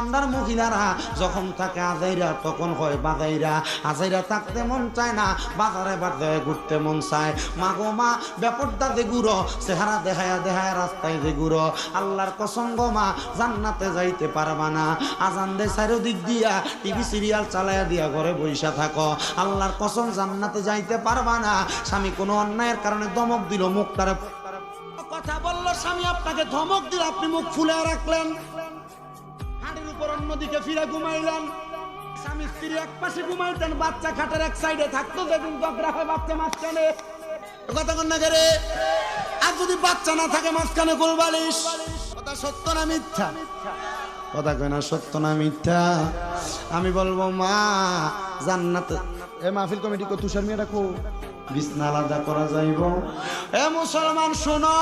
আমরার মহিলারা যখন থাকে আজাইরা, তখন হয় বাজাইরা। আজাইরা থাকতে মন চায় না, বাজারে বাজারে ঘুরতে মন চায়। মা গো মা ব্যাপারটা যে গুড়ো, চেহারা দেখায়া দেখায় রাস্তায় যে গুড়ো। আল্লাহর কসম গো মা, জান্নাতে যাইতে পারবা না। আজান দে চারিদিক দিয়া, টিভি সিরিয়াল চালায়া দিয়া ঘরে বইসা থাকো। আল্লাহর কসম, জান্নাতে যাইতে পারবা না। স্বামী কোনো অন্যায়ের কারণে দমক দিল, মুখটারে কথা বলল, স্বামী আপনাকে ধমক দিল, আপনি মুখ ফুলে রাখলেন। উপর অন্যদিকে ফিরে ঘুমাইলেন। স্বামী স্ত্রী এক পাশে ঘুমাইতেন, বাচ্চা খাটের এক সাইডে থাকতো যেদিন ঝগড়া হয় বাচ্চা মাঝখানে। কথা কন না রে? আর যদি বাচ্চা না থাকে, মাঝখানে গোলবালিশ কথা সত্য না মিথ্যা? কথা কয় না, সত্য না মিথ্যা? আমি বলব, মা, জান্নাত। এ মাহফিল কমিটি কো, তুষার মেয়ে রাখো বিছনা আলাদা করা যাইব। এ মুসলমান, শোনো।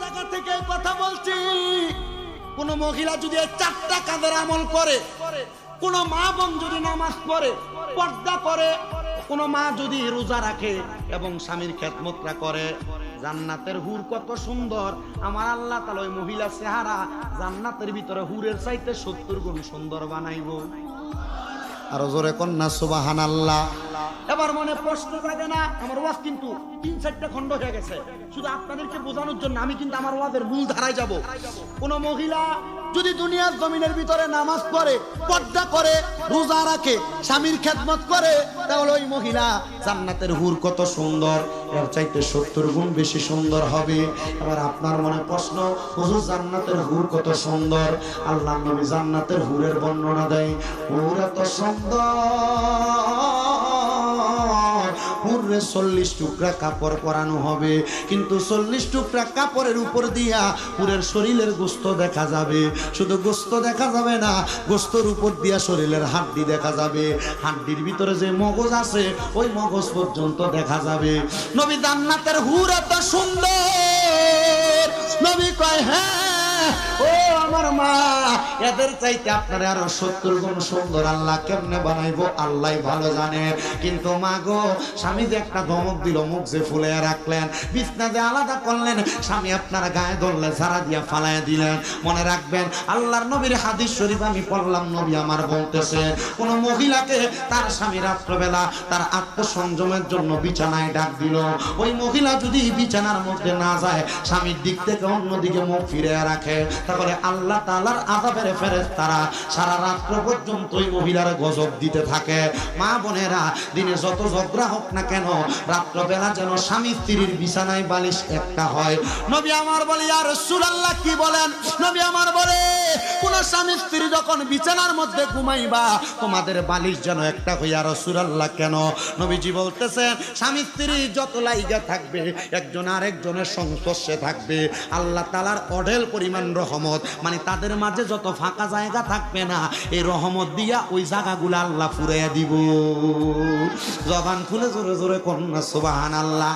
জায়গা থেকে কথা বলছি? কোন মহিলা যদি চারটা কাজের আমল করে, কোন মা বোন যদি নামাজ পড়ে, পর্দা করে, কোন মা যদি রোজা রাখে এবং স্বামীর খেতমতরা করে, জান্নাতের হুর কত সুন্দর। আমার আল্লাহ তালা ওই মহিলা চেহারা জান্নাতের ভিতরে হুরের চাইতে সত্তর গুণ সুন্দর বানাইব। আরও জোরে কন্যা সুবাহান আল্লাহ এবার মনে প্রশ্ন থাকে না, আমার ওয়াজ কিন্তু তিন, চারটা খন্ড হয়ে গেছে। শুধু আপনাদেরকে বোঝানোর জন্য আমি কিন্তু আমার ওয়াজের মূল ধারায় যাব। কোন মহিলা যদি দুনিয়ার জমিনের ভিতরে নামাজ পড়ে, পর্দা করে, রোজা রাখে, স্বামীর খেদমত করে, তাহলে ওই মহিলা জান্নাতের হুর কত সুন্দর। এর চাইতে সত্তর গুণ বেশি সুন্দর হবে। এবার আপনার মনে প্রশ্ন, হুজুর জান্নাতের হুর কত সুন্দর? আল্লাহ নবী জান্নাতের হুরের বর্ণনা দেয়, হুর এত সুন্দর। হুররে চল্লিশ টুকরা কাপড় পরানো হবে। কিন্তু চল্লিশ টুকরা কাপড়ের উপর দিয়া হুরের শরীরের গোস্ত দেখা যাবে। শুধু গোস্ত দেখা যাবে না, গোস্তর উপর দিয়া শরীরের হাড্ডি দেখা যাবে। হাড্ডির ভিতরে যে মগজ আছে, ওই মগজ পর্যন্ত দেখা যাবে। নবী জান্নাতের হুর এত সুন্দর। নবী কয় হ্যাঁ ও আমার মা, এদের চাইতে আরও সত্তর গুণ সুন্দর আল্লাহ কেমনে বানাইবো? আল্লাহ ভালো জানে। কিন্তু মা গো, স্বামী যে একটা ধমক দিল, মুখ যে ফুলে রাখলেন, বিছনা যে আলাদা করলেন, স্বামী আপনার গায়ে ধরলে সারা দিয়া ফালাইয়া দিলেন। মনে রাখবেন, আল্লাহর নবীর হাদিস শরীফ আমি পড়লাম, নবী আমার বলতেছে, কোন মহিলাকে তার স্বামী রাত্রবেলা তার আত্মসংযমের জন্য বিছানায় ডাক দিল। ওই মহিলা যদি বিছানার মধ্যে না যায়, স্বামীর দিক থেকে অন্যদিকে মুখ ফিরে রাখে। তাহলে আল্লাহ তাআলার আযাবের ফেরেস তারা সারা রাত্র পর্যন্ত ওই মহিলার গজব দিতে থাকে। মা বোনেরা, দিনে যত ঝগড়া হোক না কেন, রাত্রবেলা যেন স্বামী স্ত্রীর বিছানায় বালিশ একটা হয়। নবী আমার বলে আর রাসূলুল্লাহ, কি বলেন? নবী আমার বলে, কোন স্বামী স্ত্রী যখন বিছানার মধ্যে ঘুমাইবা, তোমাদের বালিশ যেন একটা হইয়া রাসূলুল্লাহ, কেন? নবীজি বলতেছেন, স্বামী স্ত্রী যত লাইগা থাকবে, একজন আরেকজনের সংস্পর্শে থাকবে। আল্লাহ তালার অঢেল পরিমাণ রহমত। মানে তাদের মাঝে যত ফাঁকা জায়গা থাকবে না এই রহমত দিয়া ওই জায়গাগুলো আল্লাহ ফুরাইয়া দিব। জবান খুলে জোরে জোরে কন্যা সুবাহান আল্লাহ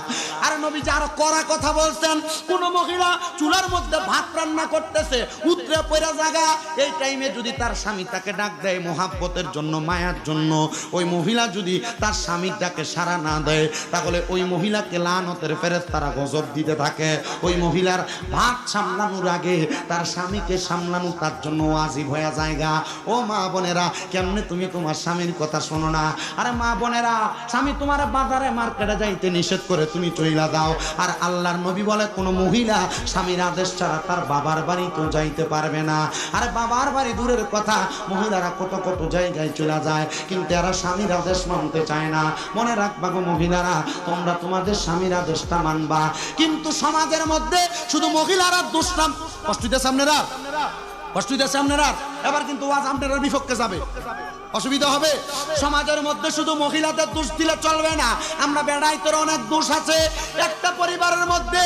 আর নবীজি আরও কড়া কথা বলছেন। কোন মহিলা চুলার মধ্যে ভাত রান্না করতেছে, উতরে পড়া জায়গা এই টাইমে যদি তার স্বামী তাকে ডাক দেয় মোহাব্বতের জন্য, মায়ার জন্য, ওই মহিলা যদি তার স্বামীর ডাকে সাড়া না দেয়, তাহলে ওই মহিলাকে লানতের ফেরেস তারা গজব দিতে থাকে। ওই মহিলার ভাত সামলানোর আগে তার স্বামীকে সামলানো তার জন্য ওয়াজিব হয়ে জায়গা ও মা বোনেরা, কেমনে তুমি তোমার স্বামীর কথা শোনো না? আরে মা বোনেরা, স্বামী তোমার বাজারে মার্কেটে যাইতে নিষেধ করে তুমি চইলা দাও। আর আল্লাহর নবী বলে, কোনো মহিলা স্বামীর আদেশ ছাড়া তার বাবার বাড়ি তো যাইতে পারবে না। আরে বাবার বাড়ি দূরের কথা, মহিলারা কত কত জায়গায় চলে যায়, কিন্তু এরা স্বামীর আদেশ মানতে চায় না। মনে রাখবা গো মহিলারা, তোমরা তোমাদের স্বামীর আদেশটা মানবা। কিন্তু সমাজের মধ্যে শুধু মহিলারা দুষ্টাম কষ্ট দিতেছে আপনারা? কষ্ট দিতেছে আপনারা? এবার কিন্তু ওয়াজ আপনার বিপক্ষে যাবে। অসুবিধা হবে? সমাজের মধ্যে শুধু মহিলাদের দোষ দিলে চলবে না। আমরা বেড়াই তোর অনেক দোষ আছে। একটা পরিবারের মধ্যে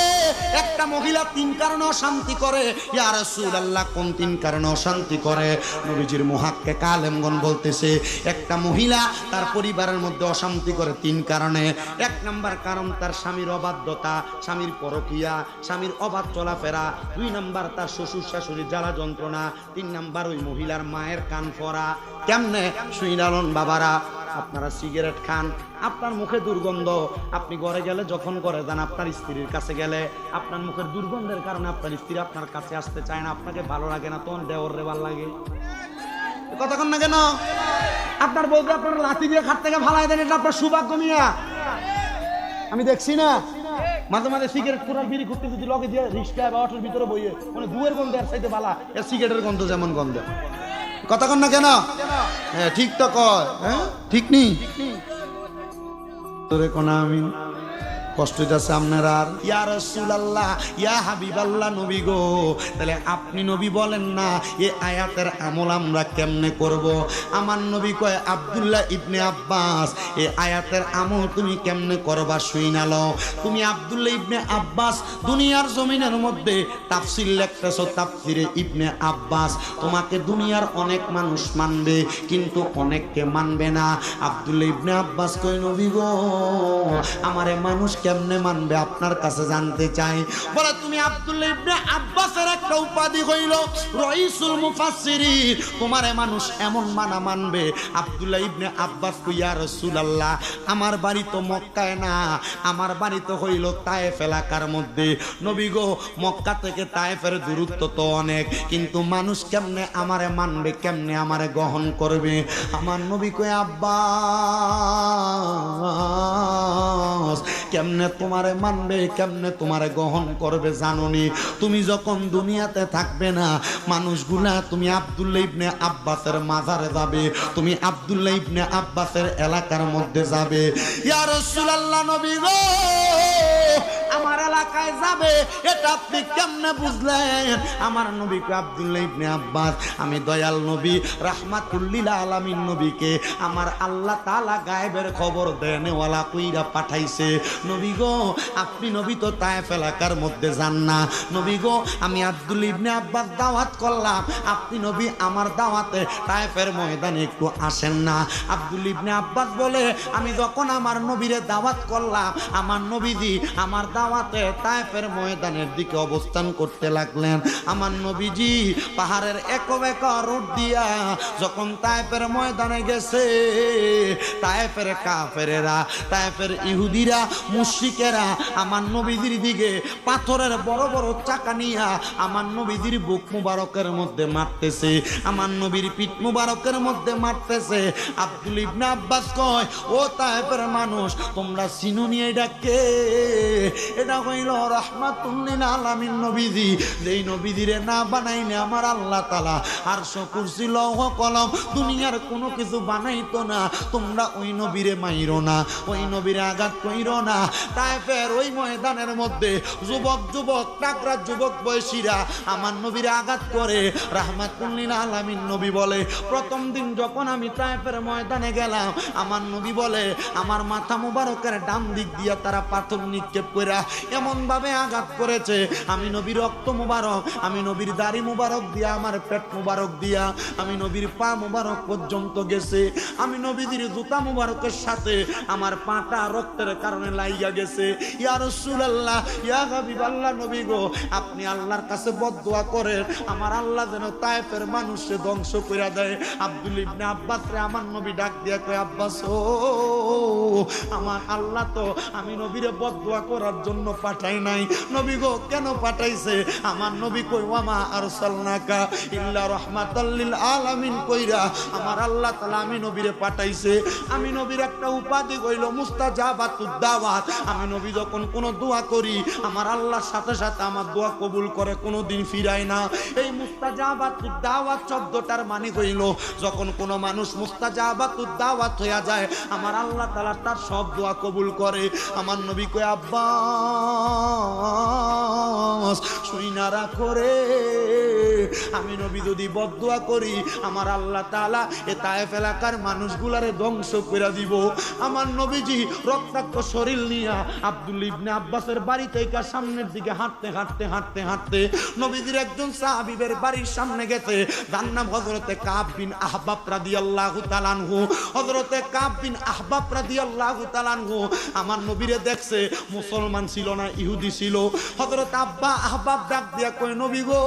একটা মহিলা তিন কারণে অশান্তি করে। ইয়া রাসূলুল্লাহ, কোন তিন কারণে অশান্তি করে? নবীজির মুহাক্কে কালেমগন বলতেছে, একটা মহিলা তার পরিবারের মধ্যে অশান্তি করে তিন কারণে। এক নাম্বার কারণ, তার স্বামীর অবাধ্যতা, স্বামীর পরকিয়া, স্বামীর অবাধ চলাফেরা। দুই নাম্বার, তার শ্বশুর শাশুড়ি জ্বালা যন্ত্রণা। তিন নাম্বার, ওই মহিলার মায়ের কান পরা কেমনে? শুইনালন বাবারা, আপনারা সিগারেট খান। আপনার মুখে দুর্গন্ধ, আপনি ঘরে গেলে যখন করে যান, আপনার স্ত্রীর কাছে গেলে আপনার মুখের দুর্গন্ধের কারণে আপনার স্ত্রী আপনার কাছে আসতে চায় না, আপনাকে ভালো লাগে না, তখন দেওয়ার রে ভালো লাগে। কতক্ষণ না কেন? আপনার বউকে আপনার লাঠি দিয়ে খাট থেকে ভালাই দেন, এটা আপনার সৌভাগ্য মিয়া। আমি দেখছি না। মাঝে মাঝে সিগারেট পুরার বিড়ি করতে যদি লগে দিয়ে রিক্সা বা অটোর ভিতরে বইয়ে মানে দুয়ের গন্ধ আর সাইতে বালা এর সিগারেটের গন্ধ যেমন গন্ধ। কতক্ষণ না কেন? হ্যাঁ ঠিক তো কয়। হ্যাঁ ঠিক নেই তোরে কোন আমি কষ্ট হইতেছে আপনার আর? ইয়া রসুলাল্লাহ, ইয়া হাবিবাল্লাহ নবী গো। তাহলে আপনি নবী বলেন না, এ আয়াতের আমল আমরা কেমনে করব? আমার নবী কয়, আব্দুল্লাহ ইবনে আব্বাস, এ আয়াতের আমল তুমি কেমনে করবা শুই না লও। তুমি আব্দুল্লাহ ইবনে আব্বাস, দুনিয়ার জমিনের মধ্যে তাফসিল লেখতেছো, তাফসিরে ইবনে আব্বাস। তোমাকে দুনিয়ার অনেক মানুষ মানবে, কিন্তু অনেককে মানবে না। আব্দুল্লাহ ইবনে আব্বাস কয়, নবী গো, আমারে মানুষ কেমনে মানবে? আপনার কাছে জানতে চাই। বলে, তুমি আব্দুল্লাহ ইবনে আব্বাসের একটা উপাধি হইল। রইসুল মুফাসসিরিন। তোমারে মানুষ এমন মানা মানবে। আব্দুল্লাহ ইবনে আব্বাস কইয়া রাসূলুল্লাহ, আমার বাড়ি তো মক্কায় না। আমার বাড়ি তো হইল তায়েফ এলাকার মধ্যে। নবী গো, মক্কা থেকে তায়েফের দূরত্ব তো অনেক। কিন্তু মানুষ কেমনে আমারে মানবে, কেমনে আমারে গ্রহণ করবে? আমার নবী কই আব্বাস, কেমনে তোমারে মানবে, কেমনে তোমারে গ্রহণ করবে জাননি। তুমি যখন দুনিয়াতে থাকবে না মানুষগুলা তুমি আবদুল্লা ইবনে আব্বাসের মাজারে যাবে, তুমি আবদুল্লা ইবনে আব্বাসের এলাকার মধ্যে যাবে। আমার এলাকায় যাবে এটা আপনি কেমনে বুঝলেন? আমার নবীকে আব্দুল্লাহ ইবনে আব্বাস, আমি দয়াল নবী, রাহমাতুল্লিল আলামিন নবীকে আমার আল্লাহ তাআলা গায়েবের খবর দেনেওয়ালা কইরা পাঠাইছে। নবী গো, আপনি নবী তো তায়েফ এলাকার মধ্যে যান না। নবী গো, আমি আব্দুল ইবনে আব্বাস দাওয়াত করলাম। আপনি নবী আমার দাওয়াতে তায়েফের ময়দানে একটু আসেন না। আব্দুল ইবনে আব্বাস বলে, আমি যখন আমার নবীরে দাওয়াত করলাম, আমার নবীজি আমার দাওয়াতে তায়েফের ময়দানের দিকে অবস্থান করতে লাগলেন। আমার নবীজি পাহাড়ের এক এক রোড দিয়া যখন তায়েফের ময়দানে গেছে তায়েফের কাফেরেরা তায়েফের ইহুদিরা মুশিকেরা আমার নবীজির দিকে পাথরের বড় বড় চাকা নিয়া আমার নবীজির বুক মুবারকের মধ্যে মারতেছে। আমার নবীর পিঠ মুবারকের মধ্যে মারতেছে। আব্দুল ইবনে আব্বাস কয়, ও তায়েফের মানুষ, তোমরা চিনুনি এটা কে এটা হইল যুবক যুবক টাকরা যুবক, বয়সীরা আমার নবীরে আঘাত করে। রাহমাতুল্লিল আলামিন নবী বলে, প্রথম দিন যখন আমি তাইফের ময়দানে গেলাম, আমার নবী বলে, আমার মাথা মুবারকের ডান দিক দিয়া তারা পাথর নিক্ষেপ করে এমন ভাবে আঘাত করেছে। আমি নবীর রক্ত মুবারক, আমি নবীর দাড়ি মুবারক দিয়া, আমার পেট মুবারক দিয়া, আমি নবীর পা মুবারক পর্যন্ত গেছে। আমি নবীদের জুতা মুবারকের সাথে আমার পাটা রক্তের কারণে লাইয়া গেছে। ইয়া রাসূলুল্লাহ, ইয়া হাবিবাল্লাহ নবী গো, আপনি আল্লাহর কাছে বদদোয়া করেন, আমার আল্লাহ যেন তায়েফের মানুষে ধ্বংস করে দেয়। আব্দুল ইবনে আব্বাস রে, আমার নবী ডাক দিয়া কয়, আব্বাস ও, আমার আল্লাহ তো আমি নবীরে বদদোয়া করার জন্য পাঠাই নাই নবী গো কেন পাঠাইছে? আমার নবী কই, ওয়ামা আরসালনাকা ইল্লা রাহমাতাল লিল আলামিন কইরা আমার আল্লাহ তাআলা আমি নবীরে পাঠাইছে। আমি নবীর একটা উপাধি কইল মুস্তাজাবাতুদ দাওয়াত আমি নবী যখন কোনো দোয়া করি, আমার আল্লাহর সাথে সাথে আমার দোয়া কবুল করে কোনো দিন ফিরায় না। এই মুস্তাজাবাতুদ দাওয়াত শব্দটার মানে কইল যখন কোনো মানুষ মুস্তাজাবাতুদ দাওয়াত হইয়া যায়, আমার আল্লাহ তাআলা তার সব দোয়া কবুল করে। আমার নবী কই আব্বাস শুই না রাখো রে আমি নবী যদি বদদোয়া করি, আমার আল্লাহ তাআলা এ তায়েফ এলাকার মানুষগুলারে ধ্বংস করে দিব। আমার নবীজি রক্তাক্ত শরীর নিয়া আব্দুল ইবনে আব্বাসের বাড়ি থেকে সামনের দিকে হাঁটতে হাঁটতে হাঁটতে হাঁটতে নবীজির একজন সাহাবিবের বাড়ির সামনে গেছে। নাম হজরতে কাব বিন আহবাব রাদিয়াল্লাহু তাআলাহু হজরতে কাব বিন আহবাব রাদিয়াল্লাহু তাআলাহু আমার নবীরে দেখছে, মুসলমান ছিল না, ইহুদি ছিল। হজরত আব্বা আহবাব ডাক দিয়া কয়, নবী গো,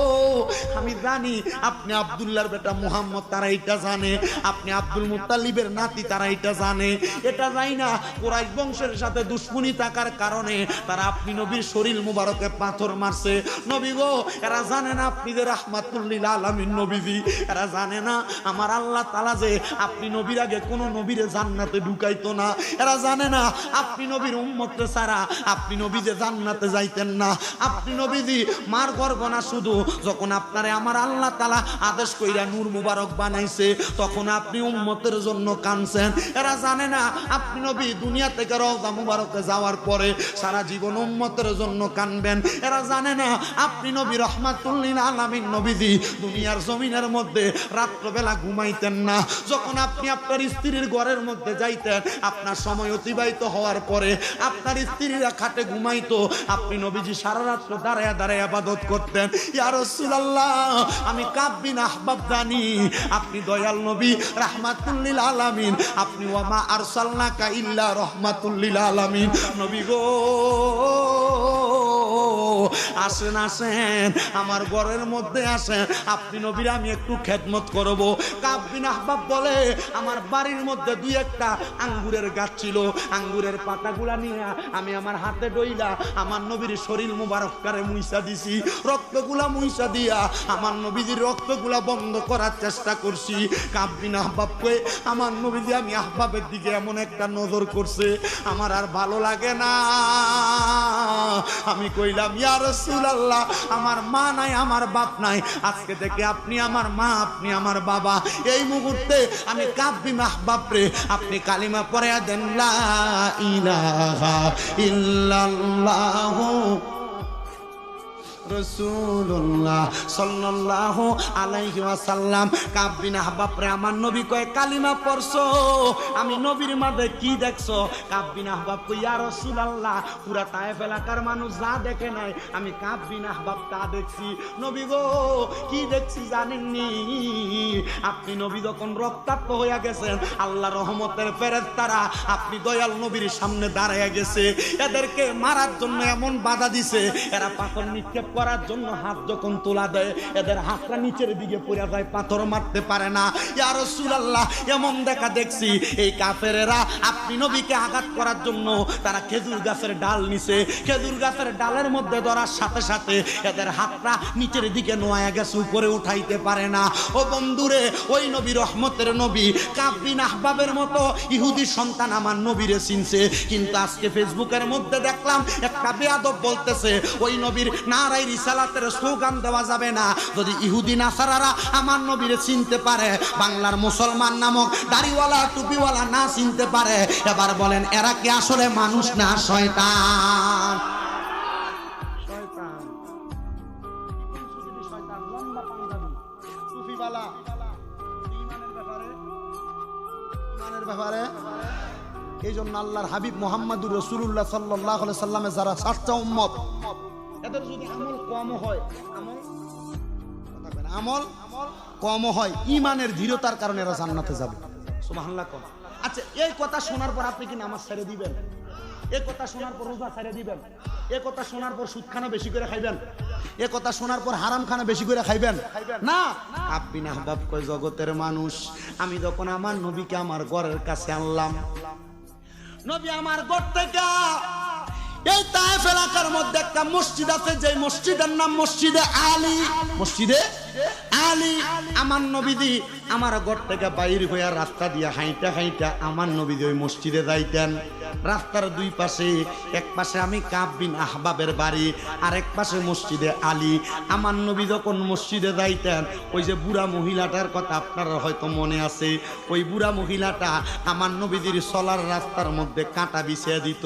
আমি জানি আপনি আব্দুল্লাহর বেটা মুহাম্মদ তারা এটা জানে, আপনি আব্দুল মুত্তালিবের নাতি তারা এটা জানে। এটা যাই না, কোরাইশ বংশের সাথে দুশ্মনী থাকার কারণে তারা আপনি নবীর শরীর মুবারকে পাথর মারছে। নবী গো, এরা জানে না আপনি যে রাহমাতুল্লিল আলামিন নবীজি। এরা জানে না আমার আল্লাহ তালা যে আপনি নবীর আগে কোনো নবীরে জান্নাতে ঢুকাইতো না। এরা জানে না আপনি নবীর উম্মতে ছাড়া আপনি নবী যে জান্নাতে যাইতেন না। আপনি নবীজি, মার গর্ব না শুধু যখন আপনারে আমার আল্লাহ তালা আদেশ কইরা নূর মুবারক বানাইছে। তখন আপনি উম্মতের জন্য কানছেন এরা জানে না, আপনি নবী দুনিয়া থেকে রওজা মুবারকে যাওয়ার পরে সারা জীবন উম্মতের জন্য কানবেন এরা জানে না, আপনি নবী রহমাতুল্লিন আলামিন নবীজি, দুনিয়ার জমিনের মধ্যে রাত্রবেলা ঘুমাইতেন না। যখন আপনি আপনার স্ত্রীর ঘরের মধ্যে যাইতেন, আপনার সময় অতিবাহিত হওয়ার পরে আপনার স্ত্রীরা খাটে ঘুমাইতো, আপনি নবীজি সারা রাত্র দাঁড়ায় দাঁড়ায় আবাদত করতেন। ইয়া রাসূলুল্লাহ আমি কাব্বিন আহবাব জানি আপনি দয়াল নবী, রাহমাতুল্লিল আলামিন। আপনি ওয়ামা আরসালনাকা ইল্লা রহমাতুল্লিল আলামিন। নবী গো। আসেন আসেন, আমার ঘরের মধ্যে আসেন। আপনি নবীর, আমি একটু খেদমত করব। কাব্বিন আহবাব বলে, আমার বাড়ির মধ্যে দুই একটা আঙ্গুরের গাছ ছিল। আঙ্গুরের পাতাগুলা নিয়ে আমি আমার হাতে ডইলা আমার নবীর শরীর মুবারক কারে মুইসা দিছি। রক্তগুলা মুইসা দিয়া আমার নবীজির রক্তগুলা বন্ধ করার চেষ্টা করছি। কাব্বিন আহবাবকে আমার নবীজি, আমি আহবাবের দিকে এমন একটা নজর করছে। আমার আর ভালো লাগে না। আমি কইলাম ইয়া রাসূলুল্লাহ, আমার মা নাই, আমার বাপ নাই। আজকে থেকে আপনি আমার মা, আপনি আমার বাবা। এই মুহূর্তে আমি কাব্বি মাহবাব রে আপনি কালিমা পড়ে দেন, লা ইল্লাল্লাহু রসুল্লাহ সাল্লাহ আলাইহি আহবাবরে আমার নবী কয়, কালিমা পড়ছো? আমি নবীর মাঝে কি দেখছ? কাব্বিন আহবাব কই ইয়া রাসূলুল্লাহ, পুরা এলাকার মানুষ যা দেখে নাই, আমি তা দেখছি। নবী গো, কি দেখছি জানেননি? আপনি নবী যখন রক্তাক্ত হইয়া গেছেন, আল্লাহ রহমতের ফেরেশতারা আপনি দয়াল নবীর সামনে দাঁড়াইয়া গেছে। এদেরকে মারার জন্য এমন বাধা দিছে, এরা পাথর নিক্ষেপ করার জন্য হাত যখন তোলা দেয়, এদের হাতটা নিচের দিকে পড়ে যায়, পাথর মারতে পারে না। ইয়া রাসূলুল্লাহ, এমন দেখা দেখছি, এই কাফেরেরা আপনি নবীকে আঘাত করার জন্য তারা খেজুর গাছের ডাল নিছে। খেজুর গাছের ডালের মধ্যে ধরার সাথে সাথে এদের হাতটা নিচের দিকে নোয়া গেছে, উপরে উঠাইতে পারে না। ও বন্ধুরে, ওই নবী রহমতের নবী কাব্বিন আহবাবের মতো ইহুদি সন্তান আমার নবীরে চিনছে। কিন্তু আজকে ফেসবুকের মধ্যে দেখলাম, একটা বেয়াদব বলতেছে, ওই নবীর নারাই রিসালাতের স্লোগান দেওয়া যাবে না। যদি ইহুদি, নাসারারা আমার নবীরে চিনতে পারে, বাংলার মুসলমান নামক দাড়িওয়ালা, টুপিওয়ালা না চিনতে পারে, এবার বলেন, এরা কি আসলে মানুষ না শয়তান? এই জন্য আল্লাহর হাবিব মোহাম্মদুর রসুল্লাহ সাল্লাহ সাল্লামে যারা সাতটা উম্মত এদের যদি আমল কম হয় আমল আমল কম হয় ইমানের দৃঢ়তার কারণে এরা জান্নাতে যাবে। সুবহানাল্লাহ কম আচ্ছা এই কথা শোনার পর আপনি কি নামাজ ছেড়ে দিবেন? এ কথা শোনার পর রোজা ছেড়ে দিবেন? এ কথা শোনার পর সুদ খানা বেশি করে খাইবেন? এ কথা শোনার পর হারাম খানা বেশি করে খাইবেন? না। আপনি না বাপ কয় জগতের মানুষ। আমি যখন আমার নবীকে আমার ঘরের কাছে আনলাম নবী আমার ঘর থেকে এই তায়েফ এলাকার মধ্যে একটা মসজিদ আছে যে মসজিদের নাম মসজিদে আলী। মসজিদে? আলী। আমার নবীদি আমার ঘর থেকে বাইর হইয়া রাস্তা দিয়া হাইটা হাইটা আমার নবীদি ওই মসজিদে যাইতেন। রাস্তার দুই পাশে, এক পাশে আমি কাব্বিন আহবাবের বাড়ি, আর এক পাশে মসজিদে আলী। আমার নবী যখন মসজিদে যাইতেন, ওই যে বুড়া মহিলাটার কথা আপনারা হয়তো মনে আছে, ওই বুড়া মহিলাটা আমার নবীদের চলার রাস্তার মধ্যে কাঁটা বিছিয়ে দিত।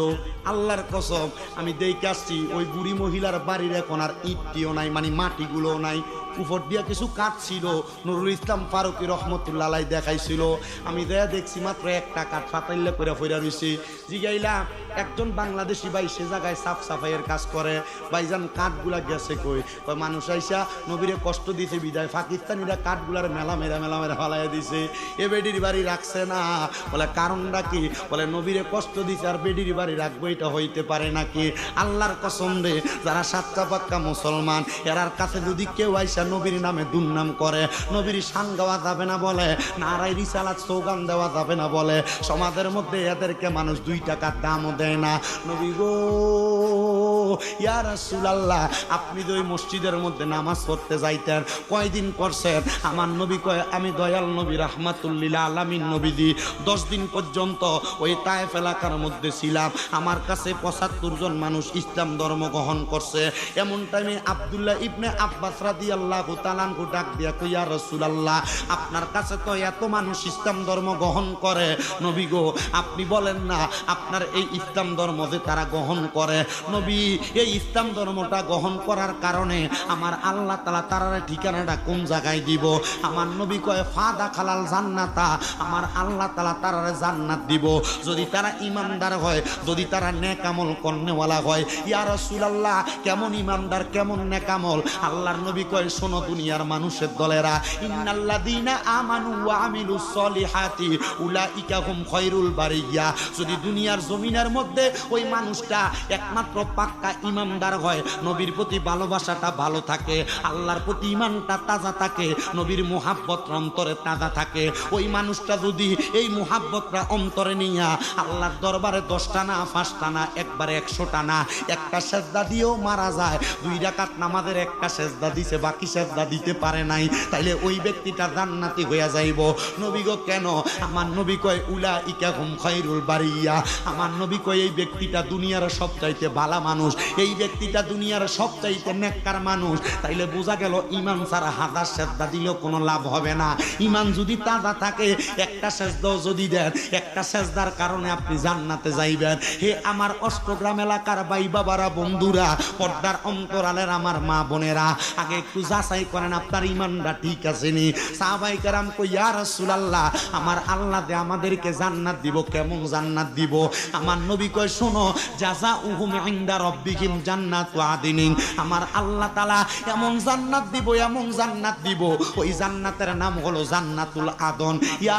আল্লাহর কসম, আমি দেখে আসছি, ওই বুড়ি মহিলার বাড়ির এখন আর ইটটিও নাই মানে মাটিগুলোও নাই। উপর দিয়া কিছু কাঠ ছিল, নুরুল ইসলাম ফারুকি রহমতুল্লাহ দেখাইছিল। আমি দেয়া দেখছি মাত্র একটা কাঠ ফাতাইলে করে ফইরা রইছি। জিগাইলাম একজন বাংলাদেশি ভাই সে জায়গায় সাফ সাফাইয়ের কাজ করে, ভাইজান কাঠগুলা গেছে কই? কয়, মানুষ আইসা নবীরে কষ্ট দিছে বিদায়, পাকিস্তানিরা কাঠগুলার মেলা মেলা মেলা মেলা ফালাইয়া দিছে। এ বেডির বাড়ি রাখছে না। বলে, কারণটা কি? বলে, নবীরে কষ্ট দিছে আর বেডির বাড়ি রাখব, এটা হইতে পারে নাকি? আল্লাহর কসম রে যারা সাতটা পাক্কা মুসলমান এরার কাছে যদি কেউ আইসা নবীর নামে দুর্নাম করে, নবীর শান গাওয়া যাবে না বলে নারাই রিসালাত সৌগান দেওয়া যাবে না বলে, সমাজের মধ্যে এদেরকে মানুষ দুই টাকার দামও দেয় না। নবী গো ইয়া রাসূলুল্লাহ, আপনি যে ওই মসজিদের মধ্যে নামাজ পড়তে যাইতেন, কয়দিন করছেন আমার নবী কয়, আমি দয়াল নবী, রাহমাতুল্লিল আলামিন নবীজি। দশ দিন পর্যন্ত ওই তায়েফ এলাকার মধ্যে ছিলাম। আমার কাছে পঁচাত্তর জন মানুষ ইসলাম ধর্ম গ্রহণ করছে। এমন টাইমে আব্দুল্লাহ ইবনে আব্বাস রাদি আল্লাহ তালানকু ডাক দিয়া কইয়া রসুলাল্লাহ, আপনার কাছে তো এত মানুষ ইসলাম ধর্ম গ্রহণ করে। নবী গো, আপনি বলেন না, আপনার এই ইসলাম ধর্ম যে তারা গ্রহণ করে। নবী এই ইসলাম ধর্মটা গ্রহণ করার কারণে আমার আল্লাহ তালা তারার ঠিকানাটা কোন জায়গায় দিব? আমার নবী কয়, ফাদা খালাল জান্নাতা। আমার আল্লাহ তালা তারারে জান্নাত দিব। যদি তারা ইমানদার হয়, যদি তারা নেকামল কর্নেওয়ালা হয়, ইয়া রাসূলুল্লাহ, কেমন ইমানদার, কেমন নেকামল আল্লাহর নবী কয়, শোনো দুনিয়ার মানুষের দলেরা, ইন্নাল্লাযীনা আমানু ওয়া আমিলুস সলিহাতি, উলাইকা হুম খায়রুল বারিয়া। যদি দুনিয়ার জমিনের মধ্যে ওই মানুষটা একমাত্র পাক্কা ইমানদার হয়। নবীর প্রতি ভালোবাসাটা ভালো থাকে, আল্লাহর প্রতি ইমানটা তাজা থাকে, নবীর মোহাব্বত অন্তরে তাজা থাকে। ওই মানুষটা যদি এই মোহাব্বতটা অন্তরে নিয়া আল্লাহর দরবারে দশটা না, পাঁচটা না, একবারে একশোটা না, একটা সেজদা দিয়েও মারা যায়। দুই রাকাত নামাজের একটা সেজদা দিছে, বাকি সেজদা দিতে পারে নাই। তাইলে ওই ব্যক্তিটা জান্নাতি হইয়া যাইব। নবী গো, কেন? আমার নবী কয় উলা ইকা হুম খাইরুল বারিয়া। আমার নবী কয়, এই ব্যক্তিটা দুনিয়ার সবচাইতে ভালা মানুষ। এই ব্যক্তিটা দুনিয়ার সবচাইতে নেককার মানুষ। তাইলে বোঝা গেল ইমান ছাড়া হাজার সেজদা দিলেও কোনো লাভ হবে না। ইমান যদি তাজা থাকে, একটা সেজদাও যদি দেন, একটা সেজদার কারণে আপনি জান্নাতে যাইবেন। হে আমার অষ্টগ্রাম এলাকার বাই বাবারা, বন্ধুরা, পর্দার অন্তরালের আমার মা বোনেরা, আগে একটু যাচাই করেন, আপনার ইমানটা ঠিক আছে নি? সাহাবাই কারাম কই, ইয়া রাসূলুল্লাহ, আমার আল্লাহ দে আমাদেরকে জান্নাত দিব, কেমন জান্নাত দিব? আমার নবী কয়, শোনো জাযা উহুম ইনদা রব্বিহিম জান্নাতু আমার আল্লাহ তাআলা এমন জান্নাত দিব, এমন জান্নাত দিব। ওই জান্নাতের নাম হলো জান্নাতুল আদন। ইয়া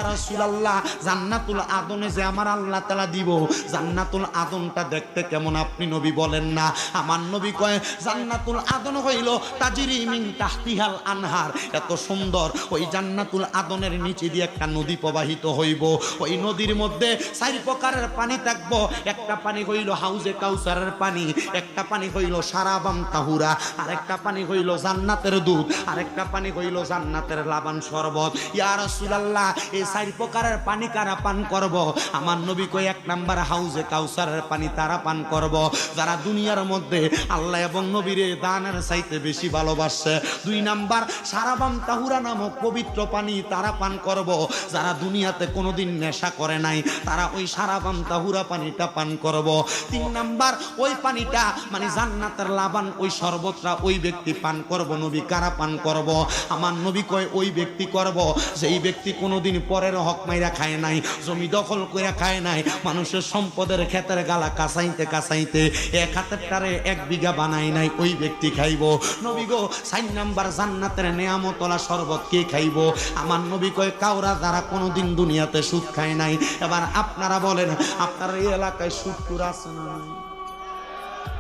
জান্নাতুল আদনে যে আমার আল্লাহ তাআলা দিব, জান্নাতুল আদনটা দেখতে কেমন আপনি নবী বলেন না। আমার নবী কয়, জান্নাতুল আদন হইল তাজিরি তাহতিহাল আনহার। এত সুন্দর, ওই জান্নাতুল আদনের নিচে দিয়ে একটা নদী প্রবাহিত হইব। ওই নদীর মধ্যে চারি প্রকারের পানি থাকব। একটা পানি হইল হাউজে কাউসারের পানি একটা পানি হইল সারাবাম তাহুরা আর একটা পানি হইল জান্নাতের দুধ আর একটা পানি হইল জান্নাতের লাবান শরবত। ইয়া রাসূলুল্লাহ, এই চারি প্রকারের পানি কারা পান করব? আমার নবী কই এক নাম্বার হাউজে কাউসারের পানি তারা পান করব। যারা দুনিয়ার মধ্যে আল্লাহ এবং নবীরে দানের চাইতে বেশি ভালোবাসছে দুই নাম্বার সারাবাম তাহুরা নামক পবিত্র পানি তারা পান করব। যারা দুনিয়াতে কোনোদিন নেশা করে নাই, তারা ওই সারাবাম তাহুরা পানিটা পান করব। তিন নাম্বার, ওই পানিটা মানে জান্নাতের লাবান ওই শরবতটা ওই ব্যক্তি পান করব, নবী কারা পান করব? আমার নবী কয়, ওই ব্যক্তি করব। যেই ব্যক্তি কোনোদিন পরের হক মাইরা খায় নাই, জমি দখল করে খায় নাই, মানুষের সম্পদের ক্ষেতের গালা কাঁচাইতে কাঁচাইতে এক হাতের টারে এক বিঘা বানাই নাই, ওই ব্যক্তি খাইব। নবী গো সাইন নাম্বার জান্নাতের নেয়ামতলা শরবত কে খাইব? আমার নবী কয় কাউরা যারা কোনোদিন দুনিয়াতে সুদ খায় নাই। এবার আপনারা বলেন, আপনার এই এলাকায় সুদ টুর আছে না?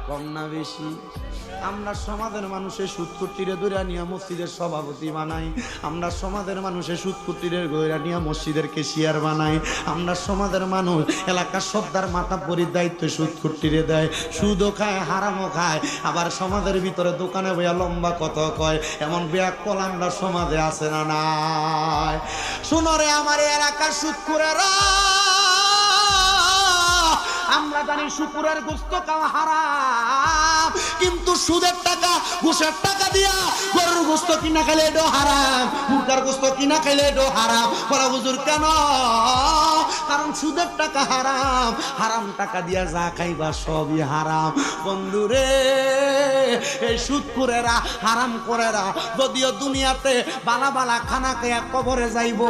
কম না বেশি। আমরা সমাজের মানুষের সুৎকুটিরে দূরে নিয়ে মসজিদের সভাপতি বানাই। আমরা সমাজের মানুষের সুৎকুটিরে গইরা নিয়ে মসজিদের কেশিয়ার বানাই। আমরা সমাজের মানুষ এলাকার সর্দার মাথা পরির দায়িত্ব সুৎকুটিরে দেয়। সুদও খায়, হারামও খায়। আবার সমাজের ভিতরে দোকানে বইয়া লম্বা কত কয়, এমন বেয়া কল আমরা সমাজে আছে না নাই? শুনরে আমার এলাকার সুৎকুরেরা। আমরা জানি শুকুরের গোস্ত খাওয়া হারাম। কিন্তু সুদের টাকা, ঘুষের টাকা দিয়া গরুর গোস্ত কিনা খেলে এডো হারাম, মুরগার গুস্ত কিনা খেলে এডো হারাম। বলা, হুজুর, কেন? কারণ সুদের টাকা হারাম। হারাম টাকা দিয়া যা খাইবা সবই হারাম। বন্ধুরে এই সুদকুরেরা হারাম করেরা, যদিও দুনিয়াতে বালা বালা খানা খেয়া কবরে যাইব,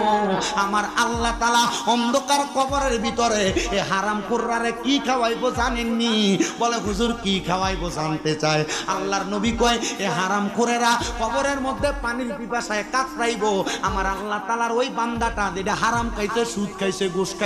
আমার আল্লাহ তালা অন্ধকার কবরের ভিতরে এ হারাম কুর্রারে কি খাওয়াইবো জানেননি? বলে, হুজুর, কি খাওয়াইবো জানতে চায়? আল্লাহর নবী কয়, এ হারাম খোরেরা কবরের মধ্যে পানির পিপাসায় কাতরাইবো। আমার আল্লাহ তালার ওই বান্দাটা যেটা হারাম খাইছে, সুদ খাইছে গোস খাইছে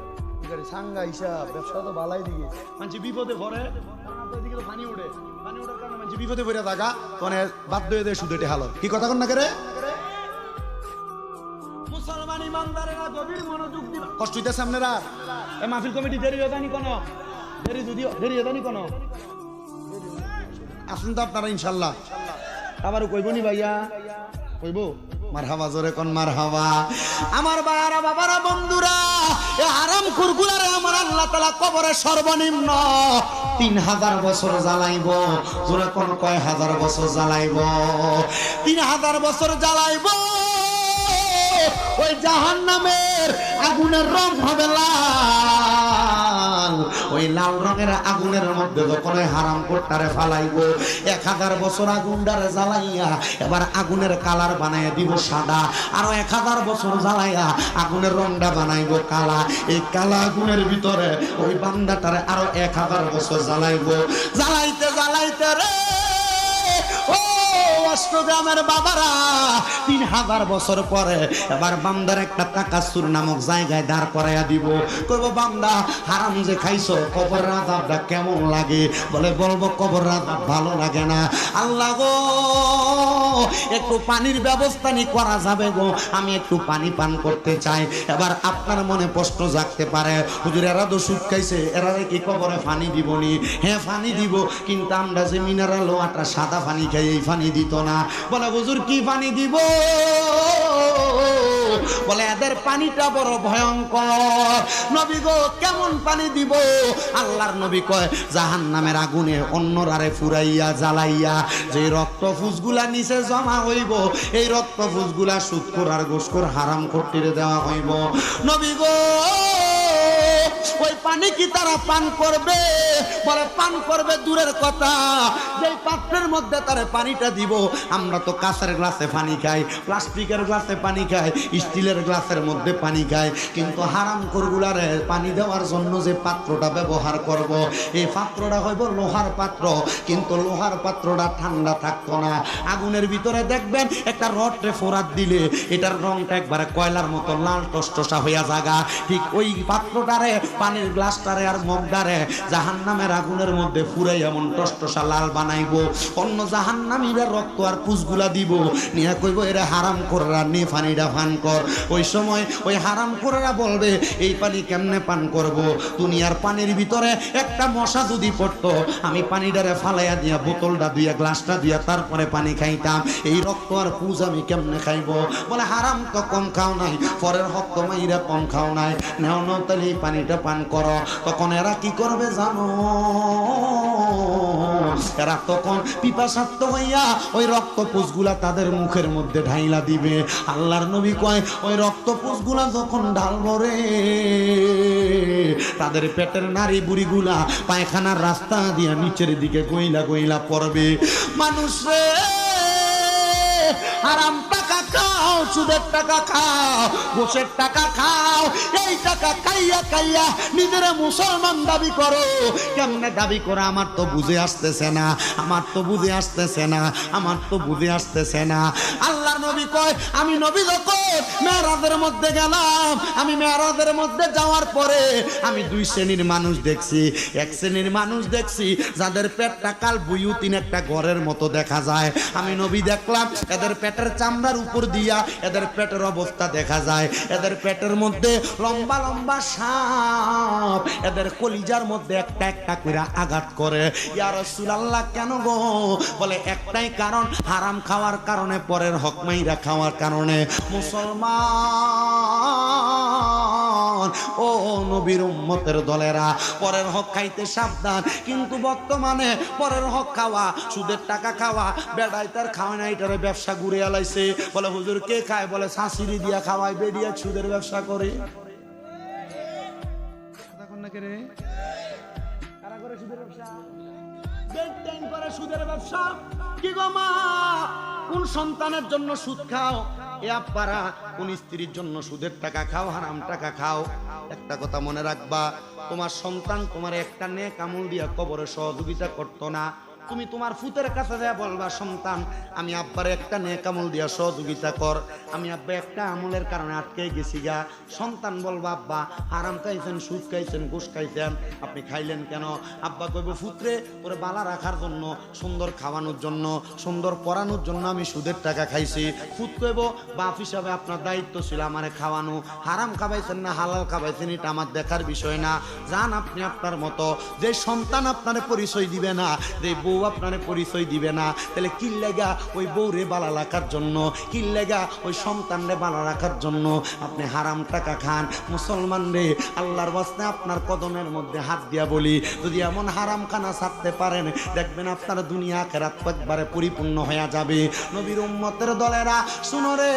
সাঙ্গা ব্যবসা তো বালাই দিকে। মানুষ বিপদে পড়ে তো পানি উঠে পানি ওঠার কারণে মানুষ বিপদে পড়ে থাকা, তখন বাধ্য হয়ে দেয় সুদে হালো কি কথা কন না করে মুসলমান ইমানদারেরা গভীর মনোযোগ কষ্ট হইতেছে আপনারা? এ মাহফিল কমিটি দেরি হয়ে যায়নি কোনো? দেরি যদিও, দেরি হয়ে যায়নি কোনো? আসুন তো আপনারা, ইনশাল্লাহ। আবারও কইবনি ভাইয়া? কইব? মার হাওয়া জোরে কোন মার হাওয়া আমার বাবারা বাবারা, বন্ধুরা, এ হারাম কুরকুলারে আমার আল্লাহ তালা কবরে সর্বনিম্ন তিন কোন কয় তিন জ্বালাইব। আগুনের রং হবে ওই লাল রঙের আগুনের মধ্যে যখন হারাম কোটটারে ফালাইব, এক হাজার বছর আগুনটারে জ্বালাইয়া এবার আগুনের কালার বানাইয়া দিব সাদা, আরও এক হাজার বছর জ্বালাইয়া আগুনের রংটা বানাইব কালা। এই কালা আগুনের ভিতরে ওই বান্দাটারে আরও এক হাজার বছর জ্বালাইব। জ্বালাইতে জ্বালাইতে রে! ও অষ্টগ্রামের বাবারা, তিন হাজার বছর পরে এবার বান্দার একটা টাকাসুর নামক জায়গায় দাঁড় করাইয়া দিব। কইব, বান্দা, হারাম যে খাইছো কবর রাজাবটা কেমন লাগে? বলে, বলব কবর রাজাব ভালো লাগে না। আল্লাহ গো, একটু পানির ব্যবস্থা নি করা যাবে গো, আমি একটু পানি পান করতে চাই। এবার আপনার মনে প্রশ্ন জাগতে পারে, হুজুর, এরা তো সুদ খাইছে, এরা কি কবরে পানি দিবনি? হ্যাঁ পানি দিব, কিন্তু আমরা যে মিনারেল ওয়াটার সাদা পানি খাই, এই পানি দিত না। বলে, হুজুর, কি পানি দিব? বলে, এদের পানিটা বড় ভয়ঙ্কর। নবী গো, কেমন পানি দিব? আল্লাহর নবী কয় জাহান নামের আগুনে অন্যরারে ফুরাইয়া জ্বালাইয়া যে রক্ত ফুসগুলা নিচে জমা হইব, এই রক্ত ফুসগুলা সুৎকর আর গোসকর হারাম কর্তিরে দেওয়া হইব। নবী গো ওই পানি কি তারা পান করবে? বলে, পান করবে দূরের কথা। যেই পাত্রের মধ্যে তারা পানিটা দিব, আমরা তো কাঁচের গ্লাসে পানি খাই, প্লাস্টিকের গ্লাসে পানি খাই, স্টিলের গ্লাসের মধ্যে পানি খাই। কিন্তু হারাম করগুলারে পানি দেওয়ার জন্য যে পাত্রটা ব্যবহার করব, এই পাত্রটা হইব লোহার পাত্র। কিন্তু লোহার পাত্রটা ঠান্ডা থাকতো না। আগুনের ভিতরে দেখবেন একটা রডে ফোরাত দিলে, এটার রংটা একবারে কয়লার মতো লাল টসটসা হইয়া জাগা। ঠিক ওই পাত্রটারে পানির গ্লাসটারে আর মগটারে জাহান নামের আগুনের মধ্যে ফুরাই এমন টসটসা লাল বানাইবো। অন্য জাহান নামীরা রক্ত আর পুষগুলা দিব। নিয়ে কইব, এরা হারাম করারা, নে পানিটা পান কর। ওই সময় ওই হারাম করারা বলবে, এই পানি কেমনে পান করব? দুনিয়ার পানির ভিতরে একটা মশা যদি পড়তো, আমি পানিটারে ফালাইয়া দিয়া, বোতলটা দিয়া, গ্লাসটা দিয়া, তারপরে পানি খাইতাম। এই রক্ত আর পুজ আমি কেমনে খাইব? বলে, হারাম তো কম খাও নাই, পরের হক তো মাইরা কম খাও নাই। নেও নেও পানিটা পান করো। তখন এরা কি করবে জানো? এরা তখন পিপাসাত্ম হইয়া ওই রক্ত পুষগুলা তাদের মুখের মধ্যে ঢাইলা দিবে। আল্লাহর নবী কয়, ওই রক্ত পুষগুলা যখন ঢালবো রে, তাদের পেটের নারী বুড়িগুলা পায়খানার রাস্তা দিয়া নিচের দিকে গইলা গইলা পড়বে। মানুষ রে আরাম টাকা খাও, সুদের টাকা খাও, ঘুষের টাকা খাও, এই টাকা খাইয়া খাইয়া নিজের মুসলমান দাবি করো। কেমনে দাবি করে? আমার তো বুঝে আসতেছে না, আমার তো বুঝে আসতেছে না, আমার তো বুঝে আসতেছে না। আল্লাহ নবী কয়, আমি নবী যখন মেয়েরাদের মধ্যে গেলাম, আমি মেয়েরাদের মধ্যে যাওয়ার পরে আমি দুই শ্রেণির মানুষ দেখছি, এক শ্রেণির মানুষ দেখছি, যাদের পেটটা কাল বুয়ুতিন একটা ঘরের মতো দেখা যায়। আমি নবী দেখলাম, এদের পেটের চামড়ার উপর দিয়া এদের পেটের অবস্থা দেখা যায়। এদের পেটের মধ্যে লম্বা লম্বা সাপ এদের কলিজার মধ্যে একটা একটা করে আঘাত করে। ইয়া রাসূলুল্লাহ, কেন গো? বলে, একটাই কারণ, হারাম খাওয়ার কারণে, পরের হকমাইরা খাওয়ার কারণে। মুসলমান ও নবীর উম্মতের দলেরা, পরের হক খাইতে সাবধান। কিন্তু বর্তমানে পরের হক খাওয়া, সুদের টাকা খাওয়া বেড়াই তার খাওয়া না, এটারে ব্যবসা ঘুরে আলাইছে। বলে, হুজুর, কে খায়? বলে শাঁসিরি দিয়া খাওয়ায় বেরিয়ে সুদের ব্যবসা করে। কারা করে সুদের ব্যবসা? করে সুদের ব্যবসা। কি গো মা? কোন সন্তানের জন্য সুদ খাও? এ আব্বারা কোন স্ত্রীর জন্য সুদের টাকা খাও, হারাম টাকা খাও। একটা কথা মনে রাখবা, তোমার সন্তান তোমার একটা নে কামল দিয়া কবরে সহযোগিতা করতো না। তুমি তোমার ফুতের কাছে দেয়া বলবা, সন্তান, আমি আব্বার একটা নেক আমল দিয়া সহযোগিতা কর। আমি আব্বা একটা আমলের কারণে আটকে গেছি গা। সন্তান বলবা, আব্বা, হারাম খাইছেন, সুদ খাইছেন, ঘুষ খাইছেন, আপনি খাইলেন কেন? আব্বা কইব, ফুতরে ওরে বালা রাখার জন্য, সুন্দর খাওয়ানোর জন্য, সুন্দর পরানোর জন্য আমি সুদের টাকা খাইছি। ফুত কইব, বাপ হিসাবে আপনার দায়িত্ব ছিল আমারে খাওয়ানো। হারাম খাবাইছেন না, হালাল খাবাইছেন, এটা আমার দেখার বিষয় না। যান আপনি আপনার মতো। যে সন্তান আপনারে পরিচয় দিবে না, যে বউ আপনারে পরিচয় দিবে না। তাহলে কি লেগা ওই বউরে বালা রাখার জন্য? কি লেগা ওই সন্তানরে বালা রাখার জন্য? আপনি হারাম টাকা খান। মুসলমান রে, আল্লাহর বাস্তে আপনার কদমের মধ্যে হাত দিয়া বলি, যদি এমন হারাম খানা ছাড়তে পারেন, দেখবেন আপনার দুনিয়া খেরাত একবারে পরিপূর্ণ হয়ে যাবে। নবীর উম্মতের দলেরা, শুনো রে,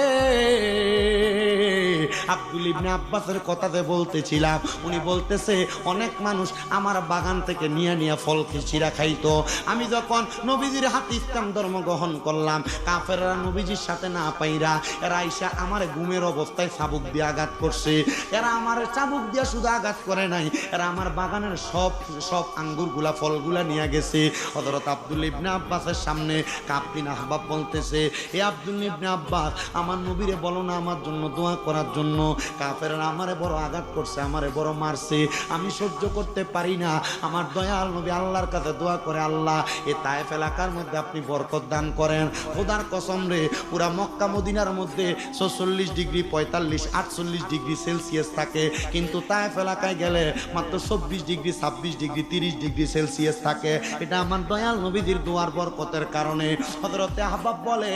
আব্দুল ইবনে আব্বাসের কথাতে বলতেছিলাম, উনি বলতেছে, অনেক মানুষ আমার বাগান থেকে নিয়ে নিয়ে ফল খিচিরা খাইতো। আমি যখন নবীজির হাতে ইসলাম ধর্ম গ্রহণ করলাম, কাফেররা নবীজির সাথে না পাইরা এরা আইসা আমার ঘুমের অবস্থায় চাবুক দিয়ে আঘাত করছে। এরা আমার চাবুক দিয়ে শুধু আঘাত করে নাই, এরা আমার বাগানের সব সব আঙ্গুরগুলা, ফলগুলা নিয়ে গেছে। হজরত আব্দুল ইবনে আব্বাসের সামনে কাপিন আহবাব বলতেছে, এ আব্দুল ইবনে আব্বাস, আমার নবীরে বলো না আমার জন্য দোয়া করার জন্য। কাফেররা আমারে বড় আঘাত করছে, আমারে বড় মারছে। আমি সহ্য করতে পারি না। আমার দয়াল নবী আল্লাহর কাছে দোয়া করে, আল্লাহ এ তায়েফ এলাকার মধ্যে আপনি বরকত দান করেন। খোদার কসম রে, পুরা মক্কা মদিনার মধ্যে ছচল্লিশ ডিগ্রি পঁয়তাল্লিশ, আটচল্লিশ ডিগ্রি সেলসিয়াস থাকে। কিন্তু তায়েফ এলাকায় গেলে মাত্র চব্বিশ ডিগ্রি, ছাব্বিশ ডিগ্রি, তিরিশ ডিগ্রি সেলসিয়াস থাকে। এটা আমার দয়াল নবীজির দোয়ার বরকতের কারণে। হজরতে আহবাব বলে